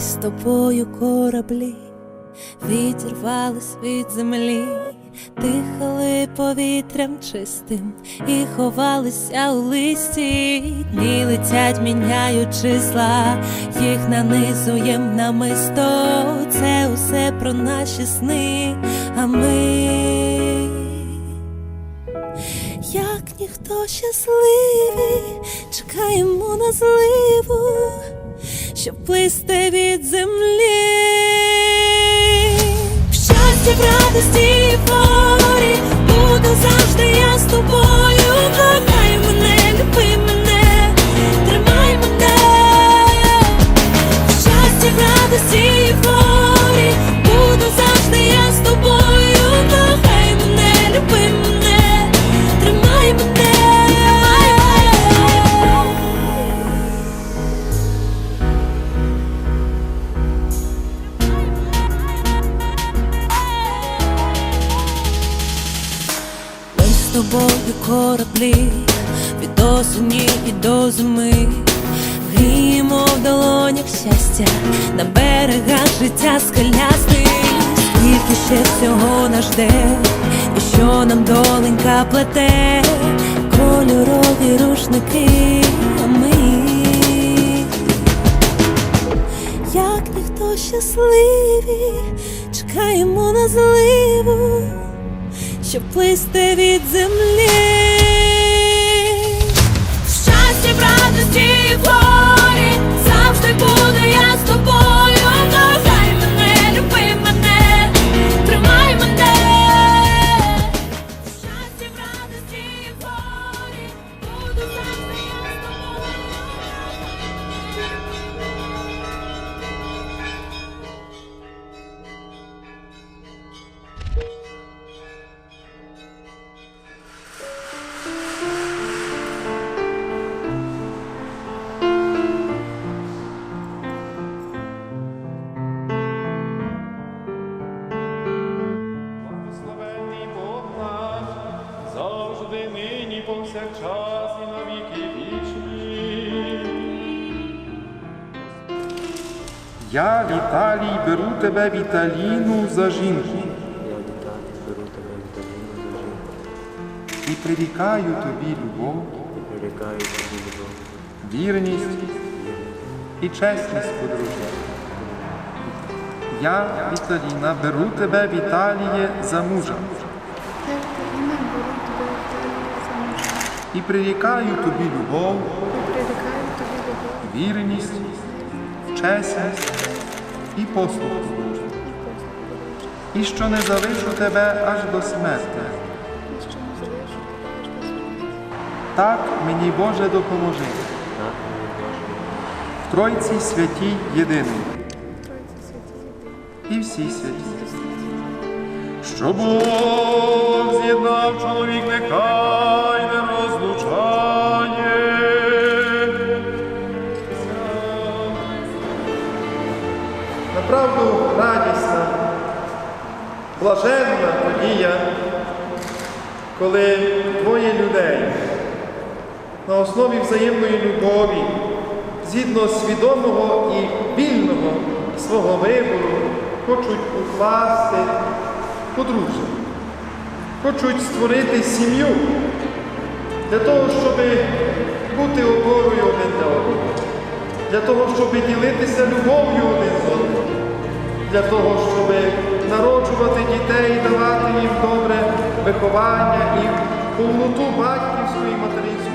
З тобою кораблі відірвались від землі, дихали повітрям чистим і ховалися у листі. Дні летять, міняють числа, їх нанизуєм намисто. Це усе про наші сни, а ми як ніхто щасливі, чекаємо на зливу, щоб плисти від землі. В щасті, в радості і в горі буду завжди я з тобою. Кохай мене, люби мене, тримай мене. В щасті, в радості і в з тобою кораблі від осені і до зими. Гріємо в долонях щастя на берегах життя скелястих. Скільки ще всього нас жде, і що нам доленька плете, кольорові рушники, а ми як ніхто щасливі, чекаємо на зливу щоб плисти від землі. Повсякчас і на віки вічні. Я, Віталій, беру тебе, Віталіну, за жінку. Я Віталій, беру тебе Віталіну за жінку. І прирікаю тобі любов, і прирікаю тобі любов, вірність і чесність подружжя. Я, Віталіна, беру тебе, Віталіє, за мужа і прирікаю тобі любов, і прирікаю тобі любов вірність, чесність і послуг і що не залишу тебе аж до смерти. Так мені Боже допоможи. В Тройці святій єдиний. І всі святі. Що Бог з'єднав чоловік, нехай Направду радісна, блаженна подія, коли двоє людей на основі взаємної любові, згідно свідомого і вільного свого вибору, хочуть укласти подружжя, хочуть створити сім'ю для того, щоб бути опорою для того, щоб ділитися любов'ю один з одним, для того, щоб народжувати дітей, давати їм добре виховання і повноту батьківської і материнської